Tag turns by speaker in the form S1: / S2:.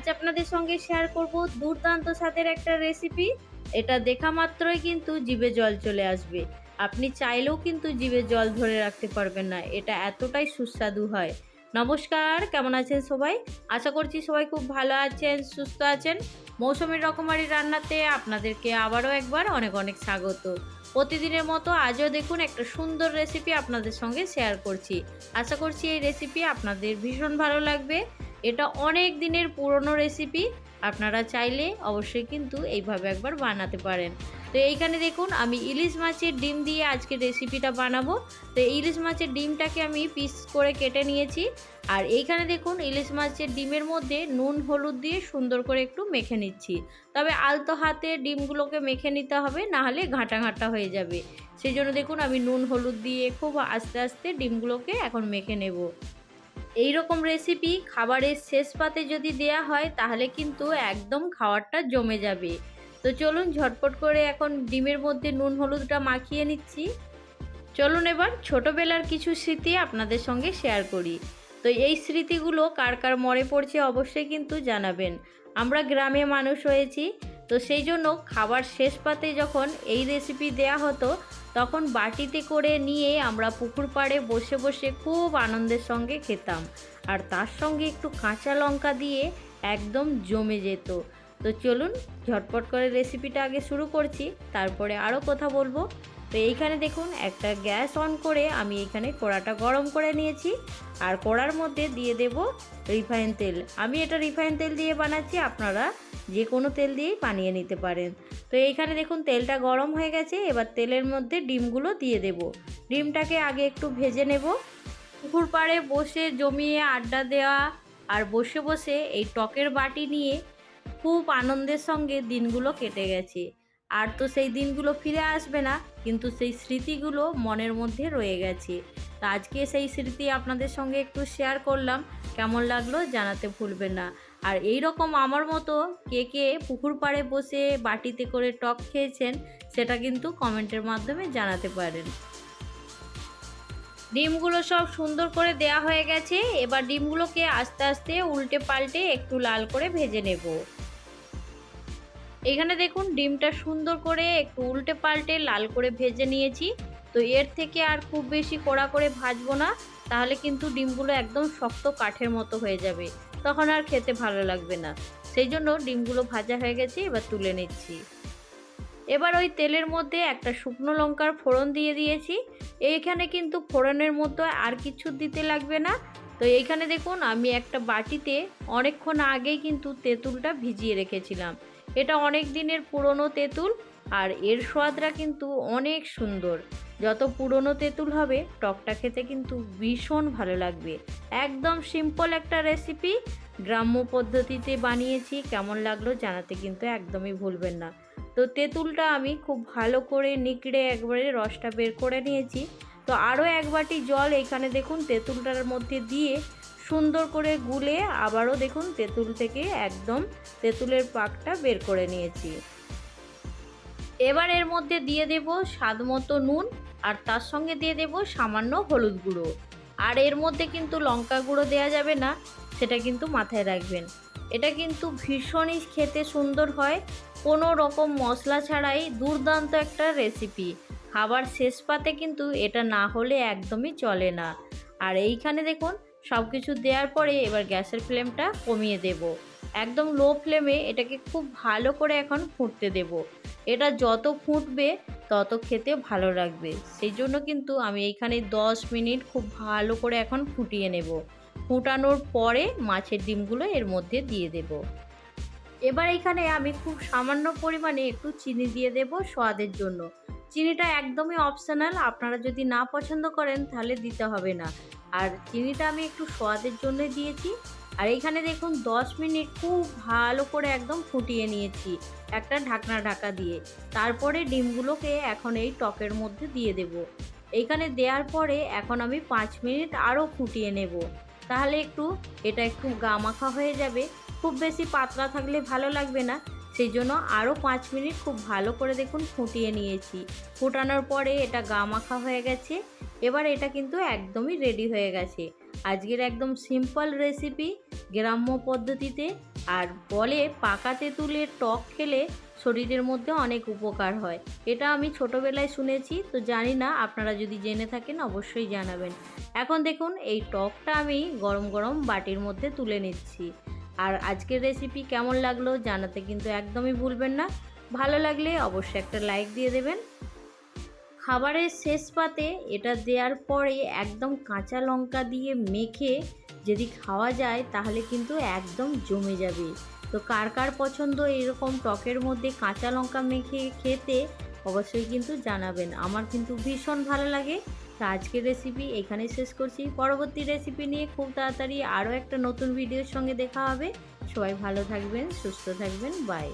S1: আজ আপনাদের সঙ্গে শেয়ার করব দুর্দান্ত স্বাদের একটা রেসিপি এটা দেখা মাত্রই কিন্তু জিভে জল চলে আসবে। আপনি চাইলেও কিন্তু জিভে জল ধরে রাখতে পারবেন না, এটা এতটাই সুস্বাদু হয়। নমস্কার, কেমন আছেন সবাই? আশা করছি সবাই খুব ভালো আছেন, সুস্থ আছেন। মৌসুমীর রকমারি রান্নাতে আপনাদেরকে আবারও একবার অনেক অনেক স্বাগত। প্রতিদিনের মতো আজও দেখুন একটা সুন্দর রেসিপি আপনাদের সঙ্গে শেয়ার করছি। আশা করছি এই রেসিপি আপনাদের ভীষণ ভালো লাগবে। এটা অনেক দিনের পুরনো রেসিপি আপনারা চাইলে অবশ্যই কিন্তু এইভাবে একবার বানাতে পারেন। তো এইখানে দেখুন, আমি ইলিশ মাছের ডিম দিয়ে আজকে রেসিপিটা বানাবো। তো ইলিশ মাছের ডিমটাকে আমি পিস করে কেটে নিয়েছি। আর এইখানে দেখুন, ইলিশ মাছের ডিমের মধ্যে নুন, হলুদ দিয়ে সুন্দর করে একটু মেখে নিচ্ছি। তবে আলতো হাতে ডিমগুলোকে মেখে নিতে হবে, না হলে ঘাঁটা ঘাঁটা হয়ে যাবে। সেই জন্য দেখুন, আমি নুন, হলুদ দিয়ে খুব আস্তে আস্তে ডিমগুলোকে এখন মেখে নেব। এই রকম রেসিপি খাবারের শেষ পাতে যদি দেয়া হয়, তাহলে কিন্তু একদম খাবারটা জমে যাবে। তো চলুন ঝটপট করে এখন ডিমের মধ্যে নুন হলুদটা মাখিয়ে নিচ্ছি। চলুন এবার ছোটোবেলার কিছু স্মৃতি আপনাদের সঙ্গে শেয়ার করি। তো এই স্মৃতিগুলো কার কার মনে পড়ছে অবশ্যই কিন্তু জানাবেন। আমরা গ্রামে মানুষ হয়েছি তো সেই জন্য খাবার শেষ পাতে যখন এই রেসিপি দেয়া হতো, তখন বাটিতে করে নিয়ে আমরা পুকুর পাড়ে বসে বসে খুব আনন্দের সঙ্গে খেতাম। আর তার সঙ্গে একটু কাঁচা লঙ্কা দিয়ে একদম জমে যেত। তো চলুন ঝটপট করে রেসিপিটা আগে শুরু করছি, তারপরে আরও কথা বলব। তো এইখানে দেখুন, একটা গ্যাস অন করে আমি এখানে কড়াটা গরম করে নিয়েছি। আর কড়ার মধ্যে দিয়ে দেব রিফাইন তেল। আমি এটা রিফাইন তেল দিয়ে বানাচ্ছি, আপনারা যে কোনো তেল দিয়েই বানিয়ে নিতে পারেন। তো এইখানে দেখুন তেলটা গরম হয়ে গেছে, এবার তেলের মধ্যে ডিমগুলো দিয়ে দেব। ডিমটাকে আগে একটু ভেজে নেব। পুকুর পাড়ে বসে জমিয়ে আড্ডা দেওয়া আর বসে বসে এই টকের বাটি নিয়ে খুব আনন্দের সঙ্গে দিনগুলো কেটে গেছে। আর তো সেই দিনগুলো ফিরে আসবে না, কিন্তু সেই স্মৃতিগুলো মনের মধ্যে রয়ে গেছে। তো আজকে সেই স্মৃতি আপনাদের সঙ্গে একটু শেয়ার করলাম, কেমন লাগল জানাতে ভুলবেন না। আর এই রকম আমার মতো কে কে পুকুর পাড়ে বসে বাটিতে করে টক খেয়েছেন, সেটা কিন্তু কমেন্টের মাধ্যমে জানাতে পারেন। ডিমগুলো সব সুন্দর করে দেয়া হয়ে গেছে, এবার ডিমগুলোকে আস্তে আস্তে উল্টে পাল্টে একটু লাল করে ভেজে নেব। এখানে দেখুন, ডিমটা সুন্দর করে একটু উল্টে পাল্টে লাল করে ভেজে নিয়েছি। তো এর থেকে আর খুব বেশি কড়া করে ভাজবো না, তাহলে কিন্তু ডিমগুলো একদম শক্ত কাঠের মতো হয়ে যাবে। তখন আর খেতে ভালো লাগবে না। সেই জন্য ডিমগুলো ভাজা হয়ে গেছে, এবার তুলে নিচ্ছি। এবার ওই তেলের মধ্যে একটা শুকনো লঙ্কার ফোড়ন দিয়ে দিয়েছি। এইখানে কিন্তু ফোড়নের মতো আর কিছু দিতে লাগবে না। তো এইখানে দেখুন, আমি একটা বাটিতে অনেকক্ষণ আগেই কিন্তু তেঁতুলটা ভিজিয়ে রেখেছিলাম। এটা অনেক দিনের পুরনো তেঁতুল আর এর স্বাদটা কিন্তু অনেক সুন্দর। যত পুরনো তেঁতুল হবে, টকটা খেতে কিন্তু ভীষণ ভালো লাগবে। একদম সিম্পল একটা রেসিপি গ্রাম্য পদ্ধতিতে বানিয়েছি, কেমন লাগল জানাতে কিন্তু একদমই ভুলবেন না। তো তেঁতুলটা আমি খুব ভালো করে নিকড়ে একবারে রসটা বের করে নিয়েছি। তো আরও এক বাটি জল এখানে দেখুন, তেঁতুলটার মধ্যে দিয়ে সুন্দর করে গুলে আবারও দেখুন তেঁতুল থেকে একদম তেঁতুলের পাকটা বের করে নিয়েছি। এবার এর মধ্যে দিয়ে দেব স্বাদ মতো নুন আর তার সঙ্গে দিয়ে দেব সামান্য হলুদ গুঁড়ো। আর এর মধ্যে কিন্তু লঙ্কা গুঁড়ো দেওয়া যাবে না, সেটা কিন্তু মাথায় রাখবেন। এটা কিন্তু ভীষণই খেতে সুন্দর হয়। কোনো রকম মশলা ছাড়াই দুর্দান্ত একটা রেসিপি। খাবার শেষ পাতে কিন্তু এটা না হলে একদমই চলে না। আর এইখানে দেখুন সব কিছু দেওয়ার পরে এবার গ্যাসের ফ্লেমটা কমিয়ে দেব। একদম লো ফ্লেমে এটাকে খুব ভালো করে এখন ফুটতে দেব। এটা যত ফুটবে, তত খেতে ভালো লাগবে। সেই জন্য কিন্তু আমি এইখানে 10 মিনিট খুব ভালো করে এখন ফুটিয়ে নেব। ফুটানোর পরে মাছের ডিমগুলো এর মধ্যে দিয়ে দেব। এবার এখানে আমি খুব সামান্য পরিমাণে একটু চিনি দিয়ে দেব স্বাদের জন্য। চিনিটা একদমই অপশনাল আপনারা যদি না পছন্দ করেন তাহলে দিতে হবে না। আর চিনিটা আমি একটু স্বাদের জন্য দিয়েছি। আর এইখানে দেখুন 10 মিনিট খুব ভালো করে একদম ফুটিয়ে নিয়েছি একটা ঢাকনা ঢাকা দিয়ে। তারপরে ডিমগুলোকে এখন এই টকের মধ্যে দিয়ে দেব। এইখানে দেওয়ার পরে এখন আমি পাঁচ মিনিট আরও ফুটিয়ে নেব। তাহলে একটু, এটা একটু গা মাখা হয়ে যাবে। খুব বেশি পাতলা থাকলে ভালো লাগবে না। সেই জন্য আরও পাঁচ মিনিট খুব ভালো করে দেখুন ফুটিয়ে নিয়েছি। ফুটানোর পরে এটা গা মাখা হয়ে গেছে। এবার এটা কিন্তু একদমই রেডি হয়ে গেছে। আজকের একদম সিম্পল রেসিপি গ্রাম্য পদ্ধতিতে আর বলে পাকা তেঁতুলের টক খেলে শরীরের মধ্যে অনেক উপকার হয়। এটা আমি ছোটোবেলায় শুনেছি, তো জানি না, আপনারা যদি জেনে থাকেন অবশ্যই জানাবেন। এখন দেখুন, এই টকটা আমি গরম গরম বাটির মধ্যে তুলে নিচ্ছি। আর আজকের রেসিপি কেমন লাগল জানাতে কিন্তু একদমই ভুলবেন না। ভালো লাগলে অবশ্যই একটা লাইক দিয়ে দেবেন। খাবারের শেষ পাতে এটা দেওয়ার পরে একদম কাঁচা লঙ্কা দিয়ে মেখে যদি খাওয়া যায় তাহলে কিন্তু একদম জমে যাবে। তো কার কার পছন্দ এরকম টকের মধ্যে কাঁচা লঙ্কা মেখে খেতে অবশ্যই কিন্তু জানাবেন। আমার কিন্তু ভীষণ ভালো লাগে। তো আজকের রেসিপি এখানেই শেষ করছি। পরবর্তী রেসিপি নিয়ে খুব তাড়াতাড়ি আরও একটা নতুন ভিডিওর সঙ্গে দেখা হবে। সবাই ভালো থাকবেন, সুস্থ থাকবেন বাই